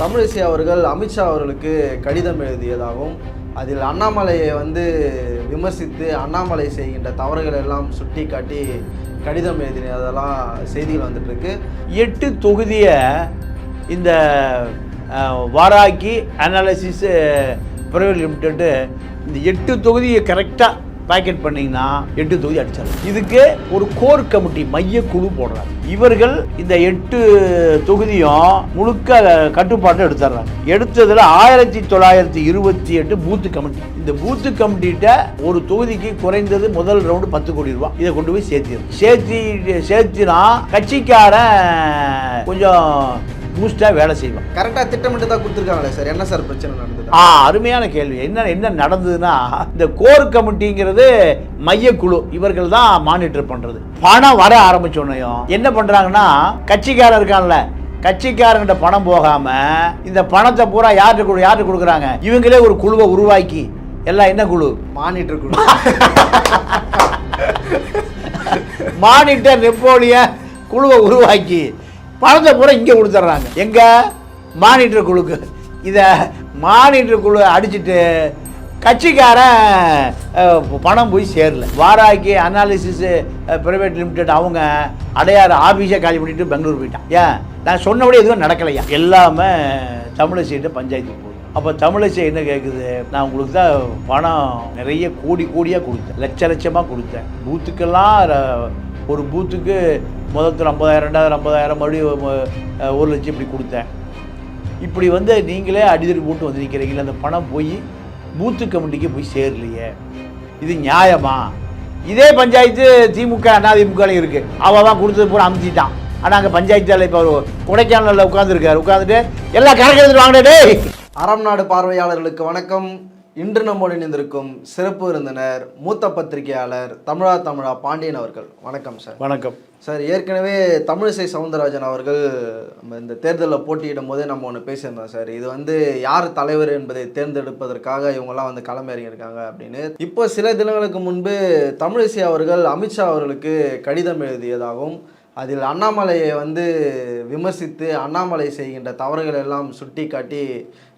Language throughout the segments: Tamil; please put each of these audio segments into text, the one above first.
தமிழிசை அவர்கள் அமித்ஷா அவர்களுக்கு கடிதம் எழுதியதாகவும் அதில் அண்ணாமலையை வந்து விமர்சித்து அண்ணாமலை செய்கின்ற தவறுகள் எல்லாம் சுட்டி காட்டி கடிதம் எழுதினதெல்லாம் செய்திகள் வந்துட்டுருக்கு. எட்டு தொகுதியை இந்த வாராக்கி அனாலிசிஸ் பிரைவேட் லிமிடெட்டு இந்த எட்டு தொகுதியை கரெக்டாக பேக்கெட் பண்ணீங்கன்னா எட்டு தொகுதி அடிச்சிடலாம் இதுக்கு ஒரு கோர் கமிட்டி மைய குழு போடுறாங்க இவர்கள் இந்த எட்டு தொகுதியும் முழுக்க கட்டுப்பாட்டை எடுத்துடுறாங்க எடுத்ததில் ஆயிரத்தி தொள்ளாயிரத்தி இருபத்தி எட்டு பூத்து கமிட்டி இந்த பூத்து கமிட்டிகிட்ட ஒரு தொகுதிக்கு குறைந்தது முதல் ரவுண்டு பத்து கோடி ரூபா இதை கொண்டு போய் சேர்த்திடும் சேர்த்தி சேர்த்தினா கட்சிக்காரன் கொஞ்சம் பூஸ்டாக வேலை செய்வான். கரெக்டாக திட்டமிட்டு தான் கொடுத்துருக்காங்களே சார். என்ன சார் பிரச்சனை நடந்தது? ஆ அருமையான கேள்வி. என்ன என்ன நடந்ததுன்னா இந்த கோர் கமிட்டிங்கிறது மையக்குழு. இவர்கள் தான் மானிட்டர் பண்றது. பணம் வர ஆரம்பிச்சோன்னையும் என்ன பண்றாங்கன்னா கட்சிக்காரன் இருக்கான்ல கட்சிக்காரங்கிட்ட பணம் போகாம இந்த பணத்தை பூரா யார்கிட்ட கொடு யார்கிட்ட கொடுக்குறாங்க? இவங்களே ஒரு குழுவை உருவாக்கி எல்லாம் என்ன குழு? மானிட்டர் குழு. மானிட்டர் நெப்போலியன் குழுவை உருவாக்கி பணத்தை பூரா இங்கே கொடுத்துட்றாங்க எங்கே? மானிட்டர் குழுக்கு. இதை மானிட்டர் குழு அடிச்சிட்டு கட்சிக்காரன் பணம் போய் சேரல. வாராக்கி அனாலிசிஸ் பிரைவேட் லிமிடெட் அவங்க அடையாறு ஆஃபீஸை காலி பண்ணிட்டு பெங்களூர் போயிட்டான். ஏன்? நான் சொன்னபடி எதுவும் நடக்கலையா? எல்லாமே தமிழிசைகிட்ட பஞ்சாயத்து போகுது. அப்போ தமிழிசை என்ன கேட்குது நான் உங்களுக்கு தான் பணம் நிறைய கோடி கோடியாக கொடுத்தேன். லட்ச லட்சமாக கொடுத்தேன். பூத்துக்கெல்லாம் ஒரு பூத்துக்கு முதல்ல ஐம்பதாயிரம் ரெண்டாயிரம் ஐம்பதாயிரம் மறுபடியும் ஒரு லட்சம் இப்படி கொடுத்தேன். இப்படி வந்து நீங்களே அடிதடி போட்டு வந்து நிற்கிறீங்களே அந்த பணம் போய் பூத்து கமிட்டிக்கு போய் சேரலையே. இது நியாயமா? இதே பஞ்சாயத்து திமுக அதிமுகலையும் இருக்குது அவள் தான் கொடுத்தது பூரா அமுத்திட்டான். ஆனால் அங்கே பஞ்சாயத்து இப்போ கொடைக்கானலில் உட்காந்துருக்காரு உட்காந்துட்டு எல்லாம் கணக்கு எடுத்துட்டு வாங்கடா டேய். அறம் நாடு பார்வையாளர்களுக்கு வணக்கம். இன்று நம்மோடு இணைந்திருக்கும் சிறப்பு விருந்தினர் மூத்த பத்திரிகையாளர் தமிழா தமிழா பாண்டியன் அவர்கள். வணக்கம் சார். வணக்கம். சார் ஏற்கனவே தமிழிசை சவுந்தரராஜன் அவர்கள் நம்ம இந்த தேர்தலில் போட்டியிடும் போதே நம்ம ஒன்று பேசியிருந்தோம் சார். இது வந்து யார் தலைவர் என்பதை தேர்ந்தெடுப்பதற்காக இவங்கெல்லாம் வந்து களமிறங்கியிருக்காங்க அப்படின்னு. இப்போ சில தினங்களுக்கு முன்பு தமிழிசை அவர்கள் அமித்ஷா அவர்களுக்கு கடிதம் எழுதியதாகவும் அதில் அண்ணாமலையை வந்து விமர்சித்து அண்ணாமலை செய்கின்ற தவறுகள் எல்லாம் சுட்டி காட்டி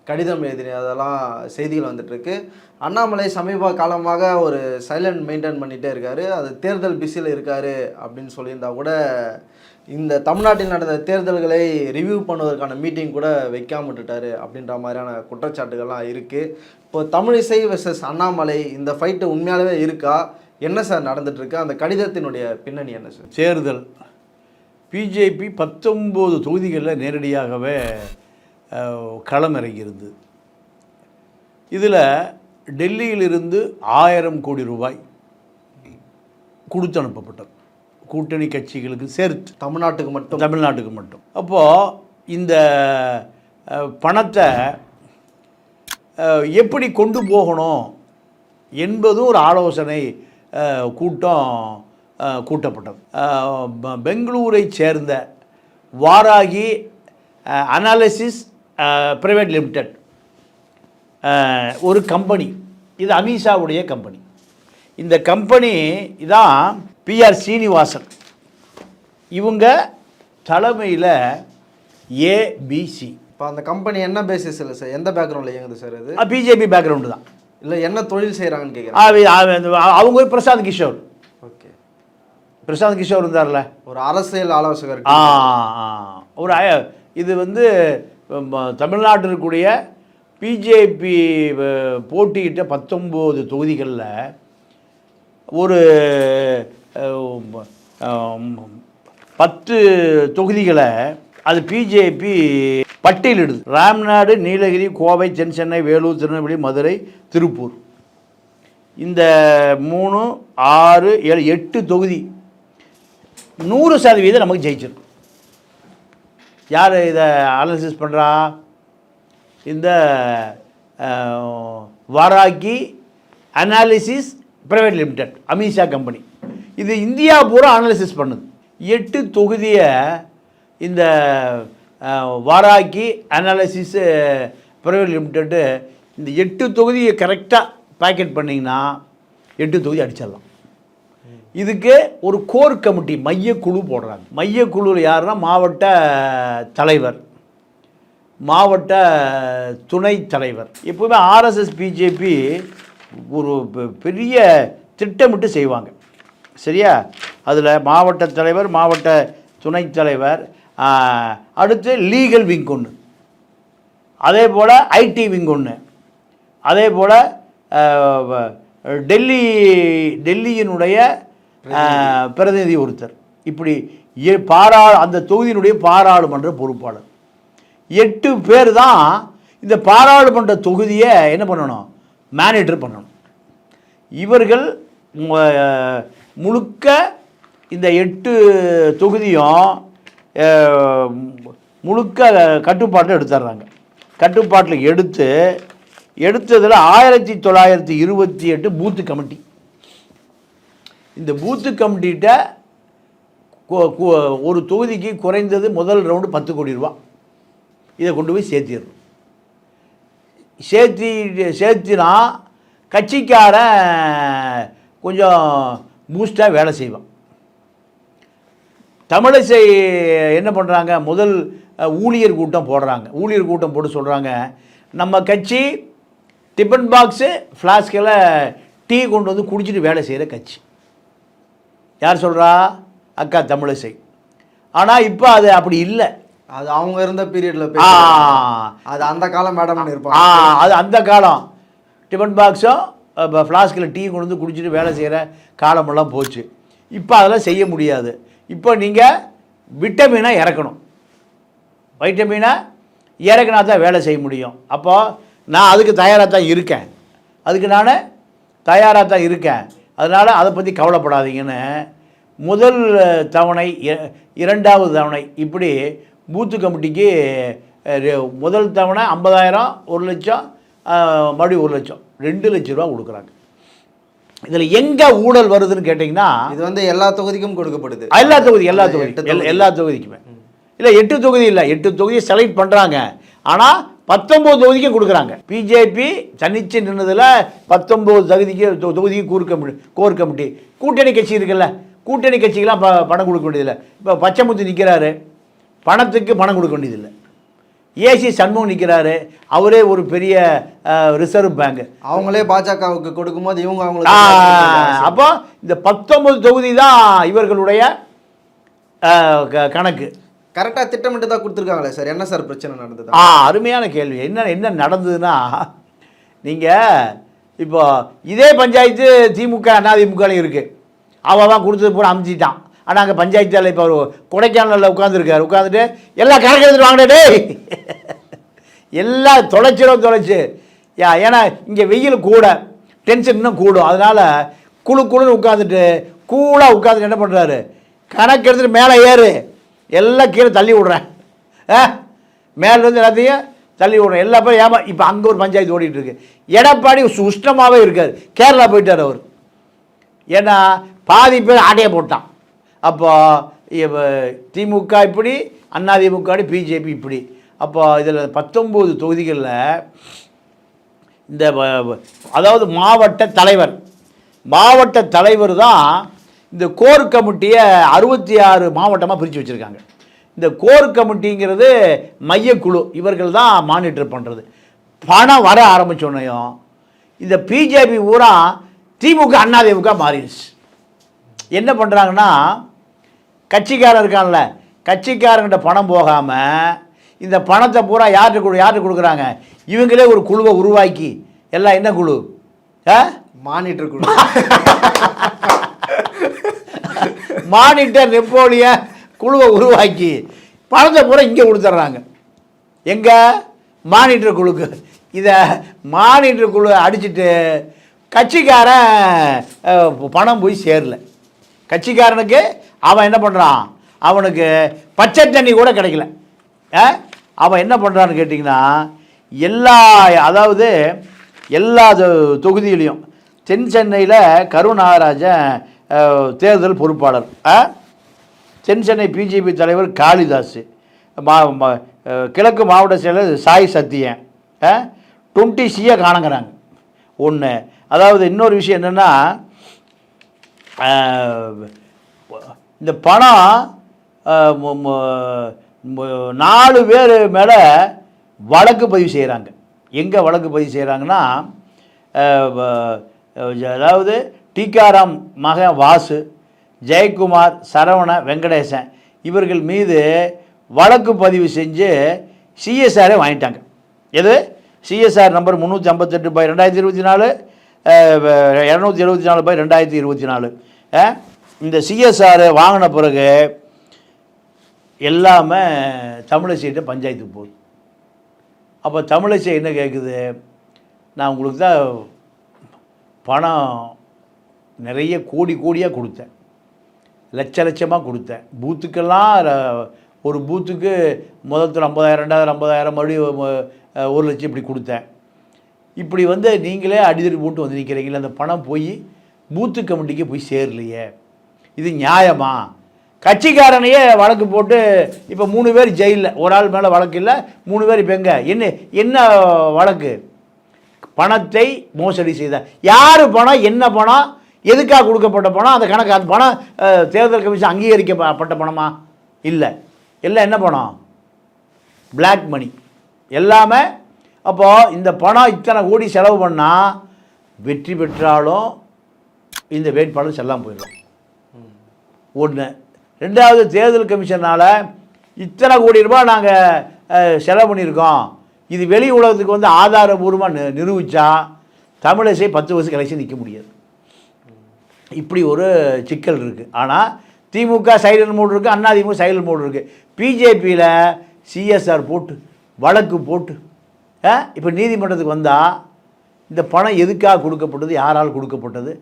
கடிதம் எழுதினதெல்லாம் செய்திகள் வந்துட்டுருக்கு. அண்ணாமலை சமீப காலமாக ஒரு சைலண்ட் மெயின்டைன் பண்ணிகிட்டே இருக்காரு. அது தேர்தல் பிஸியில் இருக்காரு அப்படின்னு சொல்லியிருந்தா கூட இந்த தமிழ்நாட்டில் நடந்த தேர்தல்களை ரிவ்யூ பண்ணுவதற்கான மீட்டிங் கூட வைக்காம விட்டுட்டாரு அப்படின்ற மாதிரியான குற்றச்சாட்டுகள்லாம் இருக்குது இப்போ தமிழிசை வெர்சஸ் அண்ணாமலை இந்த ஃபைட்டு உண்மையாகவே இருக்கா? என்ன சார் நடந்துட்டு அந்த கடிதத்தினுடைய பின்னணி என்ன சார் தேர்தல். பிஜேபி பத்தொம்போது தொகுதிகளில் நேரடியாகவே அஹ், களமிறங்கியிருந்தது இதில் டெல்லியிலிருந்து ஆயிரம் கோடி ரூபாய் கொடுத்து அனுப்பப்பட்டது கூட்டணி கட்சிகளுக்கு சேர்த்து. தமிழ்நாட்டுக்கு மட்டும்? தமிழ்நாட்டுக்கு மட்டும். அப்போது இந்த பணத்தை எப்படி கொண்டு போகணும் என்பதும் ஒரு ஆலோசனை கூட்டம் கூட்டப்பட்டது. பெங்களூரை சேர்ந்த வாராகி அனாலிசிஸ் பிரைவேட் லிமிடெட் ஒரு கம்பெனி இது அமித்ஷாவுடைய கம்பெனி இந்த கம்பெனி இதான் பிஆர் சீனிவாசன். இவங்க தலைமையில் ஏபிசி இப்போ அந்த கம்பெனி என்ன பேசிஸில் சார்? எந்த பேக்ரவுண்டில் இயங்குது சார் இது? பிஜேபி பேக்ரவுண்டு தான். இல்லை என்ன தொழில் செய்கிறாங்கன்னு கேட்குறேன் அவங்க ஒரு பிரசாந்த் கிஷோர். ஓகே. பிரசாந்த் கிஷோர் இருந்தார்ல. ஒரு அரசியல் ஆலோசகர். ஒரு இது வந்து தமிழ்நாட்டில் இருக்கக்கூடிய பிஜேபி போட்டியிட்ட பத்தொம்போது தொகுதிகளில் ஒரு பத்து தொகுதிகளை அது பிஜேபி பட்டியலிடுது. ராம்நாடு நீலகிரி கோவை தென் சென்னை வேலூர் திருநெல்வேலி மதுரை திருப்பூர். இந்த மூணு ஆறு ஏழு எட்டு தொகுதி நூறு சதவீதம் நமக்கு ஜெயிச்சிடும் யார் இதை அனாலிசிஸ் பண்ணுறா இந்த Varahi analysis private limited Amit Shah company இது இந்தியா பூரா அனாலிசிஸ் பண்ணுது. எட்டு தொகுதியை இந்த வாராக்கி அனாலிசிஸ் ப்ரைவேட் லிமிடெட்டு இந்த எட்டு தொகுதியை கரெக்டாக பேக்கெட் பண்ணிங்கன்னா எட்டு தொகுதி அடிச்சிடலாம். இதுக்கு ஒரு கோர் கமிட்டி மையக்குழு போடுறாங்க. மையக்குழு யாருன்னா மாவட்ட தலைவர். மாவட்ட துணை தலைவர். எப்போவுமே ஆர்எஸ்எஸ் பிஜேபி ஒரு பெ- பெரிய திட்டமிட்டு செய்வாங்க. சரியா? அதில் மாவட்ட தலைவர் மாவட்ட துணைத் தலைவர் அடுத்து லீகல் விங் ஒன்று அதே போல் ஐடி விங் ஒன்று அதே போல் டெல்லி டெல்லியினுடைய பிரதிநிதி. ஒருத்தர். இப்படி பாரா அந்த தொகுதியினுடைய பாராளுமன்ற பொறுப்பாளர். எட்டு பேர் தான் இந்த பாராளுமன்ற தொகுதியை என்ன பண்ணணும்? மேனேஜர் பண்ணணும். இவர்கள் முழுக்க இந்த எட்டு தொகுதியும் முழுக்க கட்டுப்பாட்டில் எடுத்துடுறாங்க. கட்டுப்பாட்டில் எடுத்து எடுத்ததில் ஆயிரத்தி தொள்ளாயிரத்தி இருபத்தி எட்டு பூத்து கமிட்டி. இந்த பூத்து கமிட்டிகிட்ட ஒரு தொகுதிக்கு குறைந்தது முதல் ரவுண்டு பத்து கோடி ரூபா. இதை கொண்டு போய் சேர்த்திடணும். சேர்த்தி சேர்த்தினா கட்சிக்காரன் கொஞ்சம் பூஸ்டாக வேலை செய்வான். தமிழிசை என்ன பண்ணுறாங்க முதல் ஊழியர் கூட்டம் போடுறாங்க. ஊழியர் கூட்டம் போட்டு சொல்கிறாங்க நம்ம கட்சி டிஃபன் பாக்ஸு ஃப்ளாஸ்கில் டீ கொண்டு வந்து குடிச்சிட்டு வேலை செய்கிற கட்சி. யார் சொல்கிறா அக்கா தமிழிசை. ஆனால் இப்போ அது அப்படி இல்லை. அது அவங்க இருந்த பீரியட்ல அது அந்த காலம் மேடம்னு ஆ இருப்பாங்க. அது அந்த காலம். டிஃபன் பாக்ஸும் இப்போ ஃப்ளாஸ்கில் டீ கொண்டு வந்து குடிச்சிட்டு வேலை செய்கிற காலமெல்லாம் போச்சு. இப்போ அதெல்லாம் செய்ய முடியாது. இப்போ நீங்கள் விட்டமினை இறக்கணும். வைட்டமினை இறக்குனா தான் வேலை செய்ய முடியும். அப்போ நான் அதுக்கு தயாராக தான் இருக்கேன். அதுக்கு நான் தயாராக தான் இருக்கேன். அதனால் அதை பற்றி கவலைப்படாதீங்கன்னு முதல் தவணை இரண்டாவது தவணை இப்படி பூத்து கமிட்டிக்கு முதல் தவணை ஐம்பதாயிரம் ஒரு லட்சம் மறுபடியும் ஒரு லட்சம் ரெண்டு லட்ச ரூபா கொடுக்குறாங்க. இதில் எங்கே ஊழல் வருதுன்னு கேட்டிங்கன்னா இது வந்து எல்லா தொகுதிக்கும் கொடுக்கப்படுது. எல்லா தொகுதி எல்லா- தொகுதி. எல்லா தொகுதிக்குமே. இல்லை எட்டு தொகுதி இல்லை எட்டு தொகுதியை செலக்ட் பண்ணுறாங்க ஆனால் பத்தொம்போது தொகுதிக்கும் கொடுக்குறாங்க. பிஜேபி தனிச்சு நின்னதில் பத்தொம்போது தொகுதிக்கு தொகுதிக்கு கூர் கமிட்டி கோர் கமிட்டி கூட்டணி கட்சி இருக்குல்ல கூட்டணி கட்சிக்கெல்லாம் ப பணம் கொடுக்க வேண்டியதில்லை. இப்போ பச்சைமுத்து நிற்கிறாரு பணத்துக்கு பணம் கொடுக்க வேண்டியதில்லை. ஏசி சண்முகம் நிற்கிறாரு அவரே ஒரு பெரிய ரிசர்வ் பேங்க். அவங்களே பாஜகவுக்கு கொடுக்கும்போது இவங்க அவங்களுக்கு அப்போ இந்த பத்தொன்பது தொகுதி தான் இவர்களுடைய கணக்கு. கரெக்டாக திட்டமிட்டு தான் கொடுத்துருக்காங்களே சார். என்ன சார் பிரச்சனை நடந்தது? ஆ அருமையான கேள்வி. என்ன என்ன நடந்ததுன்னா நீங்கள் இப்போ இதே பஞ்சாயத்து திமுக அதிமுகலையும் இருக்குது அவன் தான் கொடுத்தது பூரா அமைச்சிட்டான். ஆனால் அங்கே பஞ்சாயத்தில் இப்போ ஒரு கொடைக்கானலில் உட்காந்துருக்காரு உட்காந்துட்டு எல்லாம் கணக்கு எடுத்துட்டு வாங்கடா எல்லாம் தொலைச்சிடும் தொலைச்சு. யா ஏன்னா இங்கே வெயில் கூட டென்ஷன் இன்னும் கூடும். அதனால் குழு குழுன்னு உட்காந்துட்டு கூலாக உட்காந்துட்டு என்ன பண்ணுறாரு கணக்கு எடுத்துட்டு மேலே ஏறு. எல்லாம் கீழே தள்ளி விட்றேன். ஆ? மேலேருந்து எல்லாத்தையும் தள்ளி விட்றேன். எல்லா பேரும் ஏமா இப்போ அங்கே ஒரு பஞ்சாயத்து ஓடிட்டு இருக்கு எடப்பாடி உஷ்ணமாகவே இருக்காது கேரளா போயிட்டார் அவர். ஏன்னா பாதி பேர் ஆட்டையை போட்டான். அப்போ திமுக இப்படி அதிமுக பிஜேபி இப்படி. அப்போ இதில் பத்தொம்போது தொகுதிகளில் இந்த அதாவது மாவட்ட தலைவர். மாவட்ட தலைவர் தான் இந்த கோர் கமிட்டியை அறுபத்தி ஆறு மாவட்டமாக பிரித்து வச்சுருக்காங்க. இந்த கோர் கமிட்டிங்கிறது மையக்குழு. இவர்கள் தான் மானிட்டர் பண்ணுறது பணம் வர ஆரம்பிச்சோன்னையும் இந்த பிஜேபி ஊரா திமுக அதிமுக மாறிடுச்சு. என்ன பண்ணுறாங்கன்னா கட்சிக்காரன் இருக்கான்ல கட்சிக்காரங்கிட்ட பணம் போகாமல் இந்த பணத்தை பூரா யார்கிட்ட கொடு யார்கிட்ட கொடுக்குறாங்க? இவங்களே ஒரு குழுவை உருவாக்கி எல்லாம் என்ன குழு? ஆ? மானிட்டர் குழு. மானிட்டர் நெப்போலியன் குழுவை உருவாக்கி பணத்தை பூரா இங்கே கொடுத்துட்றாங்க. எங்கே? மானிட்டர் குழுக்கு. இதை மானிட்டர் குழு அடிச்சிட்டு கட்சிக்காரன் பணம் போய் சேரல. கட்சிக்காரனுக்கு அவன் என்ன பண்ணுறான் அவனுக்கு பச்சை தண்ணி கூட கிடைக்கல. ஆ? அவன் என்ன பண்ணுறான்னு கேட்டிங்கன்னா எல்லா அதாவது எல்லா தொ- தொகுதியிலையும் தென் சென்னையில் கரு நாகராஜன் தேர்தல் பொறுப்பாளர். ஆ? தென் சென்னை பிஜேபி தலைவர் காளிதாஸ். மா ம- கிழக்கு மாவட்ட செயலர் சாய் சத்தியன் டுவெண்ட்டி சியை காணங்கிறாங்க. ஒன்று அதாவது இன்னொரு விஷயம் என்னென்னா இந்த பணம் நாலு பேர் மேலே வழக்கு பதிவு செய்கிறாங்க எங்கே வழக்கு பதிவு செய்கிறாங்கன்னா அதாவது டிகாராம் மகன் வாசு ஜெயக்குமார் சரவண வெங்கடேசன் இவர்கள் மீது வழக்கு பதிவு செஞ்சு சிஎஸ்ஆரே வாங்கிட்டாங்க. எது? சிஎஸ்ஆர் நம்பர் முந்நூற்றி ஐம்பத்தெட்டு பை ரெண்டாயிரத்தி இருபத்தி நாலு இரநூத்தி எழுபத்தி நாலு பை ரெண்டாயிரத்தி இருபத்தி நாலு. இந்த சிஎஸ்ஆர் வாங்கின பிறகு எல்லாமே தமிழிசைகிட்ட பஞ்சாயத்துக்கு போகுது. அப்போ தமிழிசை என்ன கேட்குது நான் உங்களுக்கு தான் பணம் நிறைய கோடி கோடியாக கொடுத்தேன். லட்ச லட்சமாக கொடுத்தேன். பூத்துக்கெல்லாம் ஒரு பூத்துக்கு முதல்ல ஐம்பதாயிரம் ரெண்டாயிரம் ஐம்பதாயிரம் மறுபடியும் ஒரு லட்சம் இப்படி கொடுத்தேன். இப்படி வந்து நீங்களே அடிதடி போட்டு வந்து நிற்கிறீங்களே அந்த பணம் போய் பூத்து கமிட்டிக்கு போய் சேரலையே. இது நியாயமா? கட்சிக்காரனையே வழக்கு போட்டு இப்போ மூணு பேர் ஜெயிலில் ஒரு ஆள் மேலே வழக்கு இல்லை மூணு பேர் இப்போ எங்கே? என்ன என்ன வழக்கு? பணத்தை மோசடி செய்த. யார் பணம் என்ன பணம்? எதுக்காக கொடுக்கப்பட்ட பணம்? அந்த கணக்கு அந்த பணம் தேர்தல் கமிஷன் அங்கீகரிக்கப்பட்ட பணமா? இல்லை. எல்லாம் என்ன பணம்? பிளாக் மணி எல்லாமே அப்போது இந்த பணம் இத்தனை கோடி செலவு பண்ணால் வெற்றி பெற்றாலும் இந்த வேட்பாளர் செல்லாமல் போயிடும். ஒன்று ரெண்டாவது தேர்தல் கமிஷனால் இத்தனை கோடி ரூபாய் நாங்கள் செலவு பண்ணியிருக்கோம். இது வெளி உலகத்துக்கு வந்து ஆதாரபூர்வமாக நிரூபித்தா தமிழிசை பத்து வருஷம் கலைச்சி நிற்க முடியாது. இப்படி ஒரு சிக்கல் இருக்குது ஆனால் திமுக சைலண்ட் மோடு இருக்குது அண்ணா திமுக சைலண்ட் மோடு இருக்குது பிஜேபியில் சிஎஸ்ஆர் போட்டு வழக்கு போட்டு இப்போ நீதிமன்றத்துக்கு வந்தால் இந்த பணம் எதுக்காக கொடுக்கப்பட்டது யாரால் கொடுக்கப்பட்டது?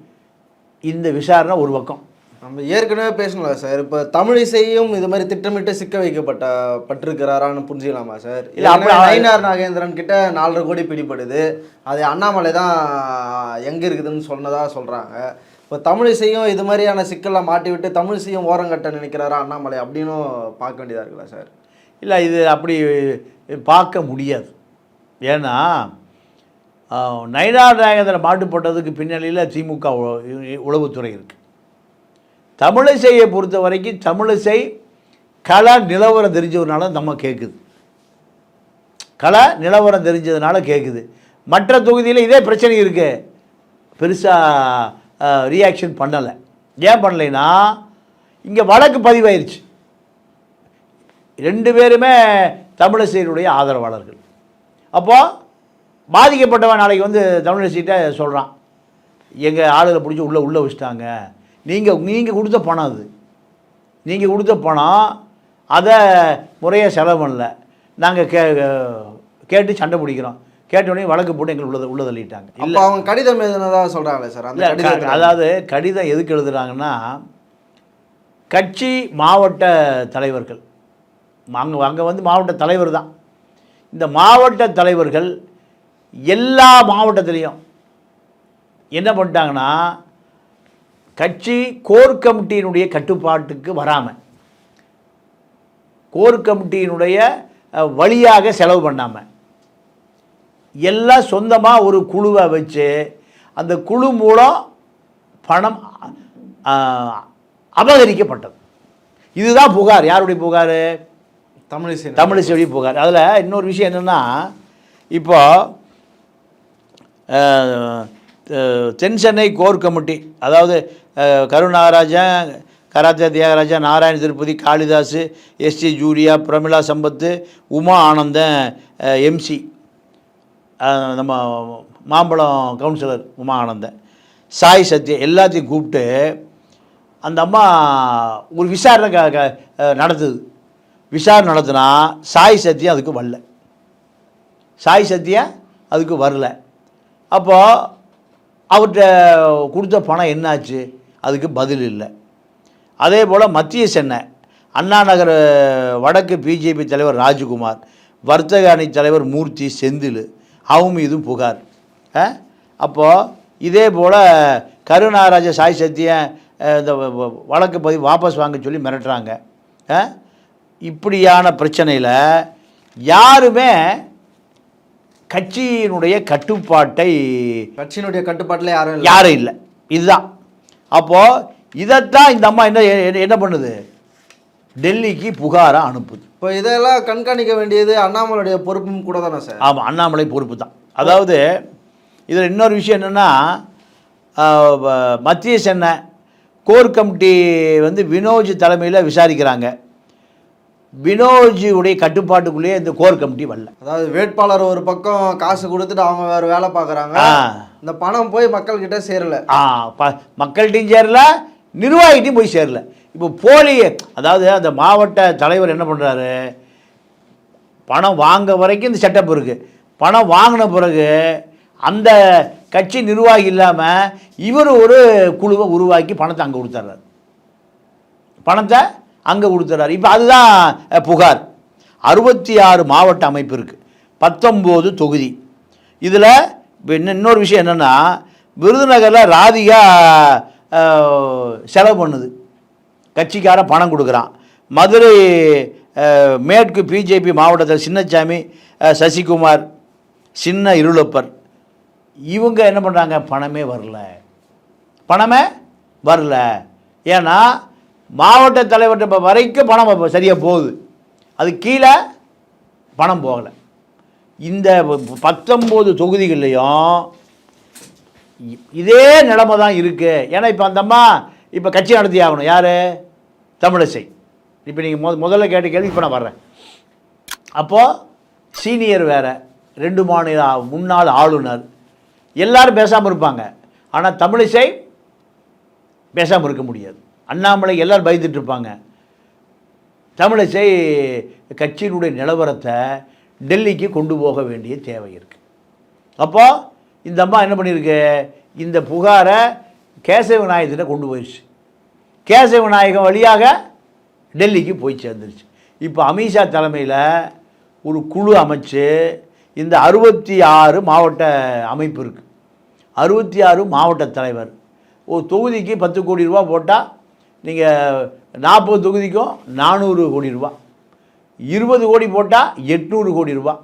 இந்த விசாரணை ஒரு பக்கம். நம்ம ஏற்கனவே பேசணும்ல சார் இப்போ தமிழிசையும் இது மாதிரி திட்டமிட்டு சிக்க வைக்கப்பட்ட பட்டிருக்கிறாரான்னு புரிஞ்சுக்கலாமா சார்? இல்ல, அப்படி- நயினார் நாகேந்திரன் கிட்ட நாலரை கோடி பிடிபடுது. அது அண்ணாமலை தான் எங்க இருக்குதுன்னு சொன்னதா சொல்றாங்க. இப்போ தமிழிசையும் இது மாதிரியான சிக்கலில் மாட்டி விட்டு தமிழிசையும் ஓரங்கட்ட நினைக்கிறாரா அண்ணாமலை அப்படின்னும் பார்க்க வேண்டியதாக இருக்குல்ல சார்? இல்லை இது அப்படி பார்க்க முடியாது. ஏன்னா ஆஹ், நாயகத்தில் மாட்டு போட்டதுக்கு பின்னணியில் திமுக உளவுத்துறை இருக்குது தமிழிசையை பொறுத்த வரைக்கும் தமிழிசை கலை நிலவரம் தெரிஞ்சதுனால நம்ம கேட்குது கலை நிலவரம் தெரிஞ்சதுனால கேட்குது மற்ற தொகுதியில் இதே பிரச்சனை இருக்குது பெருசாக ரியாக்ஷன் பண்ணலை. ஏன் பண்ணலைன்னா இங்கே வழக்கு பதிவாயிருச்சு. ரெண்டு பேருமே தமிழிசையினுடைய ஆதரவாளர்கள். அப்போது பாதிக்கப்பட்டவன் நாளைக்கு வந்து தமிழிசைகிட்ட சொல்கிறான் எங்கள் ஆளுகளை பிடிச்சி உள்ளே உள்ளே வச்சுட்டாங்க. நீங்கள் நீங்கள் கொடுத்த பணம் அது. நீங்கள் கொடுத்த பணம் அதை முறையாக செலவு பண்ணல. நாங்கள் கே கேட்டு சண்டை பிடிக்கிறோம். கேட்ட உடனே வழக்கு போட்டு எங்களை உள்ள உள்ள தள்ளிட்டாங்க அப்போ அவங்க கடிதம் எழுதுனதா சொல்றாங்களே சார்? அந்த இல்லை அதாவது கடிதம் எதுக்கு எழுதுறாங்கன்னா கட்சி மாவட்ட தலைவர்கள். அங்கே அங்கே வந்து மாவட்ட தலைவர் தான். இந்த மாவட்ட தலைவர்கள் எல்லா மாவட்டத்துலேயும் என்ன பண்ணிட்டாங்கன்னா கட்சி கோர் கமிட்டியினுடைய கட்டுப்பாட்டுக்கு வராமல் கோர் கமிட்டியினுடைய வழியாக செலவு பண்ணாமல் எல்லாம் சொந்தமாக ஒரு குழுவை வச்சு அந்த குழு மூலம் பணம் அபகரிக்கப்பட்டது. இதுதான் புகார். யாருடைய புகார்? தமிழிசை தமிழிசையுடைய புகார். அதில் இன்னொரு விஷயம் என்னென்னா இப்போ தென் சென்னை கோர் கமிட்டி அதாவது அஹ், Karunagarajan karate Thyagaraja Narayana Tirupati Kalidas ST Julia Pramila Sampath Uma Anandan MC நம்ம மாம்பழம் கவுன்சிலர் உமா ஆனந்தன் சாய் சத்யா எல்லாத்தையும் கூப்பிட்டு அந்த அம்மா ஒரு விசாரணை க க நடத்துது. விசாரணை நடத்தினா சாய் சத்யா அதுக்கு வரல. சாய் சத்யா அதுக்கு வரல. அப்போது அவர்கிட்ட கொடுத்த பணம் என்னாச்சு? அதுக்கு பதில் இல்லை. அதே போல் மத்திய சென்னை அண்ணா நகர் வடக்கு பிஜேபி தலைவர் ராஜ்குமார் வர்த்தக அணி தலைவர் மூர்த்தி செந்தில் அவங்க மீதும் புகார். அப்போது இதே போல் கருநாகராஜ சாய் சத்தியன் இந்த வழக்கு பதிவு வாபஸ் வாங்க சொல்லி மிரட்டுறாங்க. இப்படியான பிரச்சனையில் யாருமே கட்சியினுடைய கட்டுப்பாட்டை கட்சியினுடைய கட்டுப்பாட்டுல யாரும் யாரும் இல்லை. இதுதான். அப்போது இதைத்தான் இந்த அம்மா என்ன என்ன- என்ன பண்ணுது? டெல்லிக்கு புகாராக அனுப்புது. இப்போ இதெல்லாம் கண்காணிக்க வேண்டியது அண்ணாமலையுடைய பொறுப்பும் கூட தானே சார்? ஆமாம் அண்ணாமலை பொறுப்பு தான். அதாவது இதில் இன்னொரு விஷயம் என்னென்னா மத்திய சென்னை கோர் கமிட்டி வந்து வினோஜ் தலைமையில் விசாரிக்கிறாங்க. வினோஜுடைய கட்டுப்பாட்டுக்குள்ளேயே இந்த கோர் கமிட்டி வரல. அதாவது வேட்பாளர் ஒரு பக்கம் காசு கொடுத்துட்டு அவங்க வேற வேலை பார்க்குறாங்க. இந்த பணம் போய் மக்கள்கிட்ட சேரல. ஆ ப மக்கள்கிட்டையும் சேரல நிர்வாகிட்டையும் போய் சேரல. இப்போ போலி அதாவது அந்த மாவட்ட தலைவர் என்ன பண்ணுறாரு பணம் வாங்க வரைக்கும் இந்த செட்டப் இருக்குது பணம் வாங்கின பிறகு அந்த கட்சி நிர்வாகி இல்லாமல் இவர் ஒரு குழுவை உருவாக்கி பணத்தை அங்கே கொடுத்துட்றாரு பணத்தை அங்கே கொடுத்துட்றாரு இப்போ அதுதான் புகார். அறுபத்தி ஆறு மாவட்ட அமைப்பு இருக்குது பத்தொம்போது தொகுதி. இதில் இப்போ இன்னும் இன்னொரு விஷயம் என்னென்னா விருதுநகரில் ராதிகா செலவு பண்ணுது. கட்சிக்காரன் பணம் கொடுக்குறான். மதுரை மேற்கு பிஜேபி மாவட்டத்தில் சின்னச்சாமி சசிகுமார் சின்ன இருளப்பர். இவங்க என்ன பண்ணுறாங்க பணமே வரல. பணமே வரல. ஏன்னா மாவட்ட தலைவர்கிட்ட வரைக்கும் பணம் சரியாக போகுது. அது கீழே பணம் போகலை. இந்த பத்தொம்போது தொகுதிகள்லையும் இதே நிலைமை தான் இருக்குது ஏன்னா இப்போ அந்தம்மா இப்போ கட்சி நடத்தி ஆகணும். யார்? தமிழிசை. இப்போ நீங்கள் மொ முதல்ல கேட்ட கேள்வி இப்போ நான் வர்றேன். அப்போது சீனியர் வேறு ரெண்டு மாநில முன்னாள் ஆளுநர் எல்லாரும் பேசாமல் இருப்பாங்க. ஆனால் தமிழிசை பேசாமல் இருக்க முடியாது. அண்ணாமலை எல்லோரும் பயந்துட்டு இருப்பாங்க. தமிழிசை கட்சியினுடைய நிலவரத்தை டெல்லிக்கு கொண்டு போக வேண்டிய தேவை இருக்குது அப்போது இந்த அம்மா என்ன பண்ணியிருக்கு? இந்த புகாரை கேசவ நாயத்திட்ட கொண்டு போயிடுச்சு. கேசவ விநாயகம் வழியாக டெல்லிக்கு போய் சேர்ந்துருச்சு. இப்போ அமித்ஷா தலைமையில் ஒரு குழு அமைச்சு இந்த அறுபத்தி ஆறு மாவட்ட அமைப்பு இருக்குது அறுபத்தி ஆறு மாவட்ட தலைவர். ஒரு தொகுதிக்கு பத்து கோடி ரூபா போட்டால் நீங்கள் நாற்பது தொகுதிக்கும் நானூறு கோடி ரூபா. இருபது கோடி போட்டால் எட்நூறு கோடி ரூபா.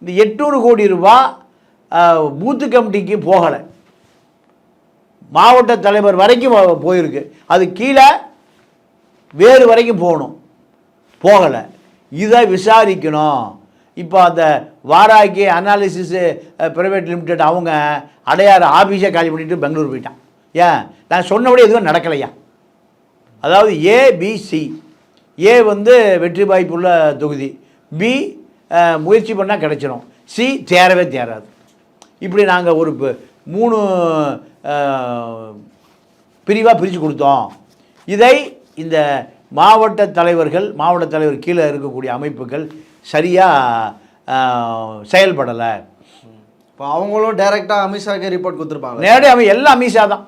இந்த எட்நூறு கோடி ரூபா பூத்து கமிட்டிக்கு போகலை. மாவட்ட தலைவர் வரைக்கும் போயிருக்கு. அது கீழே வேறு வரைக்கும் போகணும். போகலை. இதை விசாரிக்கணும். இப்போ அந்த வாராகி அனாலிசிஸு ப்ரைவேட் லிமிடெட் அவங்க அடையாறு ஆஃபீஸை காலி பண்ணிட்டு பெங்களூர் போயிட்டான். ஏன்? நான் சொன்னபடி எதுவும் நடக்கலையா? அதாவது ஏபிசி ஏ வந்து வெற்றி வாய்ப்புள்ள தொகுதி. பி முயற்சி பண்ணால் கிடைச்சிரும். சி தேரவே தேராது. இப்படி நாங்கள் ஒரு மூணு பிரிவாக பிரித்து கொடுத்தோம். இதை இந்த மாவட்ட தலைவர்கள் மாவட்ட தலைவர் கீழே இருக்கக்கூடிய அமைப்புகள் சரியாக செயல்படலை. இப்போ அவங்களும் டைரெக்டாக அமித்ஷாக்கே ரிப்போர்ட் கொடுத்துருப்பாங்க. நேரடி அவன் எல்லாம் அமித்ஷா தான்.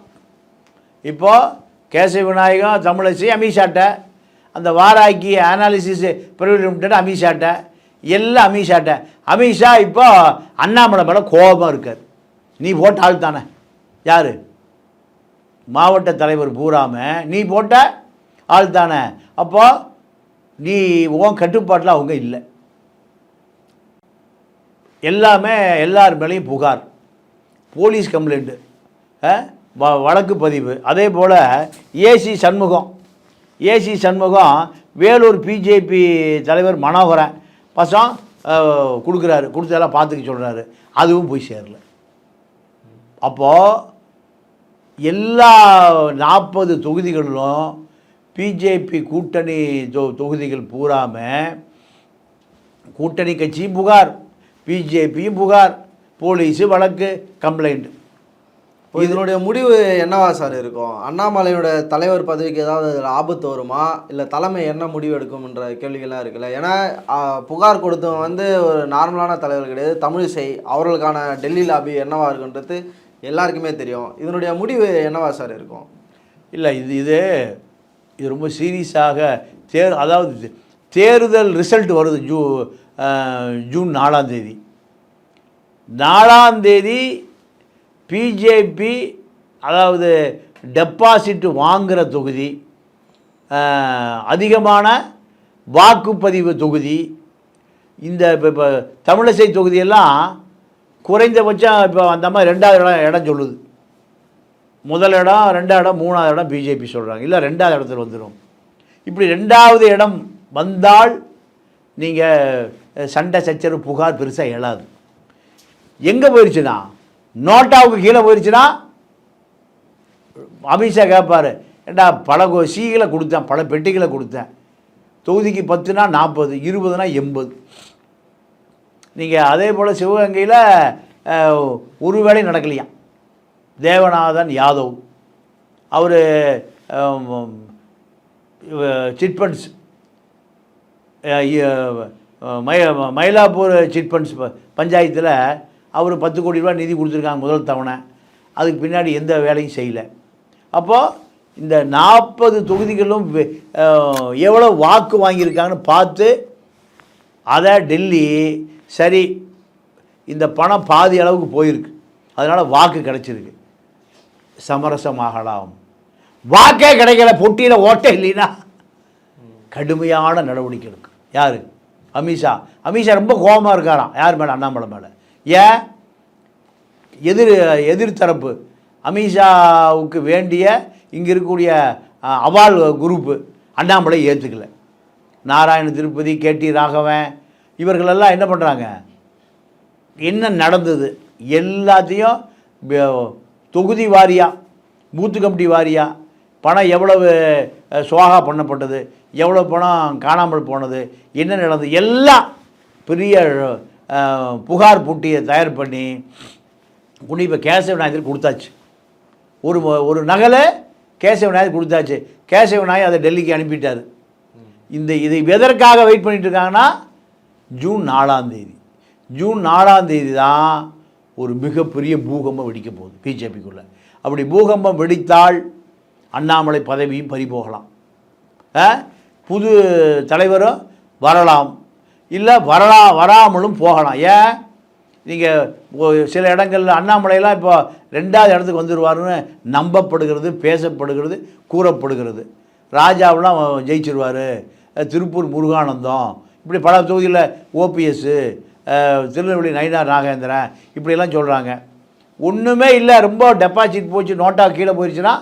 இப்போ கேசவ விநாயகம் தமிழிசை அமித்ஷாட்ட அந்த வாராக்கி அனாலிசிஸ் பிரைவேட் லிமிடெட் அமித்ஷாட்ட எல்லாம் அமித்ஷாட்ட அமித்ஷா இப்போ அண்ணாமலை மேலே கோபம் இருக்கார். நீ போட்ட ஆள் தானே. யார்? மாவட்ட தலைவர் பூராம. நீ போட்ட ஆள் தானே. அப்போ நீ உன் கட்டுப்பாட்டில் அவங்க இல்லை. எல்லாமே எல்லார் மேலேயும் புகார். போலீஸ் கம்ப்ளைண்ட்டு வ- வழக்கு பதிவு. அதே போல் AC Shanmugam. AC Shanmugam Vellore BJP தலைவர் மனோகரன் பசம் கொடுக்குறாரு. கொடுத்ததெல்லாம் பார்த்துக்க சொல்கிறாரு அதுவும் போய் சேரல. அப்போது எல்லா நாற்பது தொகுதிகளிலும் பிஜேபி கூட்டணி தொ தொகுதிகள் பூராமல் கூட்டணி கட்சியும் புகார் பிஜேபியும் புகார் போலீஸு வழக்கு கம்ப்ளைண்ட். இப்போ இதனுடைய முடிவு என்னவா சார் இருக்கும்? அண்ணாமலையோட தலைவர் பதவிக்கு ஏதாவது ஆபத்து வருமா? இல்லை தலைமை என்ன முடிவு எடுக்கும்ன்ற கேள்விகள்லாம் இருக்குல்ல. ஏன்னா புகார் கொடுத்தவங்க வந்து ஒரு நார்மலான தலைவர் கிடையாது. தமிழிசை அவர்களுக்கான டெல்லி லாபி என்னவா இருக்குன்றது எல்லாருக்குமே தெரியும். இதனுடைய முடிவு என்னவா சார் இருக்கும்? இல்லை இது இது இது ரொம்ப சீரியஸாக தேர் அதாவது தேர்தல் ரிசல்ட் வருது ஜூ ஜூன் நாலாம் தேதி. நாலாம் தேதி பிஜேபி அதாவது டெபாசிட் வாங்குகிற தொகுதி அதிகமான வாக்குப்பதிவு தொகுதி இந்த இப்போ இப்போ தமிழிசை தொகுதியெல்லாம் குறைந்தபட்சம் இப்போ அந்த மாதிரி ரெண்டாவது இடம் இடம் சொல்லுது. முதல் இடம் ரெண்டாவது இடம் மூணாவது இடம் பிஜேபி சொல்கிறாங்க இல்லை ரெண்டாவது இடத்துல வந்துடும் இப்படி ரெண்டாவது இடம் வந்தால் நீங்கள் சண்டை சச்சரவு புகார் பெருசாக எழாது எங்கே போயிடுச்சுன்னா நோட்டாவுக்கு கீழே போயிடுச்சுன்னா அமித்ஷா கேட்பாரு ஏண்டா பல சீகளை கொடுத்தேன் பல பெட்டிகளை கொடுத்தேன். தொகுதிக்கு பத்துனா நாற்பது இருபதுனா எண்பது. நீங்கள் அதே போல் சிவகங்கையில் ஒரு வேலை நடக்கலையாம் தேவநாதன் யாதவ். அவர் சிட்பண்ட்ஸ் மய மயிலாப்பூர் சிட்பண்ட்ஸ் பஞ்சாயத்தில் அவர் பத்து கோடி ரூபா நிதி கொடுத்துருக்காங்க முதல் தவணை. அதுக்கு பின்னாடி எந்த வேலையும் செய்யலை. அப்போது இந்த நாற்பது தொகுதிகளும் எவ்வளோ வாக்கு வாங்கியிருக்காங்கன்னு பார்த்து அதை டெல்லி சரி இந்த பணம் பாதி அளவுக்கு போயிருக்கு. அதனால் வாக்கு கிடச்சிருக்கு. சமரசமாகலாம். வாக்கே கிடைக்கல பொட்டியில் ஓட்டே இல்லைன்னா கடுமையான நடவடிக்கை எடுக்கும். யார்? அமித்ஷா அமித்ஷா ரொம்ப கோபமாக இருக்காராம். யார் மேலே? அண்ணாமலை மேலே. ஏன்? எதிர் எதிர்த்தரப்பு. அமித்ஷாவுக்கு வேண்டிய இங்கே இருக்கக்கூடிய அவால் குரூப்பு அண்ணாமலை ஏற்றுக்கலை நாராயண திருப்பதி கேடி ராகவன் இவர்களெல்லாம் என்ன பண்ணுறாங்க என்ன நடந்தது? எல்லாத்தையும் தொகுதி வாரியாக பூத்து கமிட்டி வாரியாக பணம் எவ்வளவு சுவாகா பண்ணப்பட்டது எவ்வளோ பணம் காணாமல் போனது என்ன நடந்தது எல்லாம் பெரிய புகார் பூட்டியை தயார் பண்ணி கொண்டு இப்போ கேசவ விநாயகர் கொடுத்தாச்சு. ஒரு ஒரு நகலை கேசவ விநாயகர் கொடுத்தாச்சு. கேசவ விநாயகர் அதை டெல்லிக்கு அனுப்பிட்டார். இந்த இதை எதற்காக வெயிட் பண்ணிட்டு இருக்காங்கன்னா ஜூன் நாலாம் தேதி. ஜூன் நாலாம் தேதி தான் ஒரு மிகப்பெரிய பூகம்பம் வெடிக்க போகுது பிஜேபிக்குள்ளே. அப்படி பூகம்பம் வெடித்தால் அண்ணாமலை பதவியும் பறிபோகலாம் ஆ? புது தலைவரும் வரலாம். இல்லை வரலாம் வராமலும் போகலாம். ஏன்? நீங்கள் சில இடங்களில் அண்ணாமலையெல்லாம் இப்போ ரெண்டாவது இடத்துக்கு வந்துடுவாருன்னு நம்பப்படுகிறது பேசப்படுகிறது கூறப்படுகிறது. ராஜாவெலாம் ஜெயிச்சிருவார். திருப்பூர் முருகானந்தம் இப்படி பல தொகுதியில் ஓபிஎஸ்ஸு திருநெல்வேலி நயினார் நாகேந்திரன் இப்படியெல்லாம் சொல்கிறாங்க ஒன்றுமே இல்லை ரொம்ப டெபாசிட் போச்சு நோட்டா கீழே போயிடுச்சுன்னா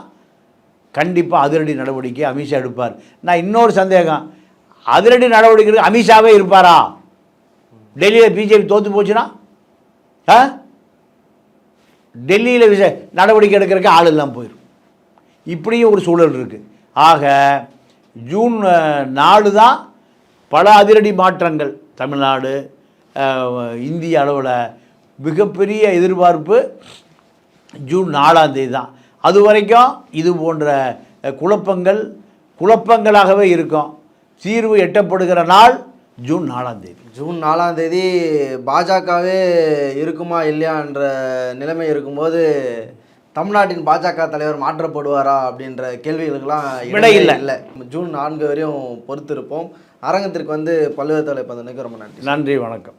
கண்டிப்பாக அதிரடி நடவடிக்கை அமித்ஷா எடுப்பார். நான் இன்னொரு சந்தேகம் அதிரடி நடவடிக்கை அமித்ஷாவே இருப்பாரா? டெல்லியில் பிஜேபி தோற்று போச்சுன்னா? ஆ? டெல்லியில் விச நடவடிக்கை எடுக்கிறதுக்கு ஆள் இல்லாமல் போயிடும் இப்படியும் ஒரு சூழல் இருக்குது ஆக ஜூன் நாலு தான் பல அதிரடி மாற்றங்கள். தமிழ்நாடு இந்திய அளவில் மிகப்பெரிய எதிர்பார்ப்பு ஜூன் நாலாம் தேதி தான். அது வரைக்கும் இது போன்ற குழப்பங்கள் குழப்பங்களாகவே இருக்கும். தீர்வு எட்டப்படுகிற நாள் ஜூன் நாலாம் தேதி. ஜூன் நாலாம் தேதி பாஜகவே இருக்குமா இல்லையான்ற நிலைமை இருக்கும்போது தமிழ்நாட்டின் பாஜக தலைவர் மாற்றப்படுவாரா அப்படின்ற கேள்விகளுக்கெல்லாம் இல்லை. இல்லை. ஜூன் நான்கு வரையும் பொறுத்திருப்போம். அரங்கத்திற்கு வந்து பல்வேறு தலைப்பதனுக்கு ரொம்ப நன்றி. நன்றி வணக்கம்.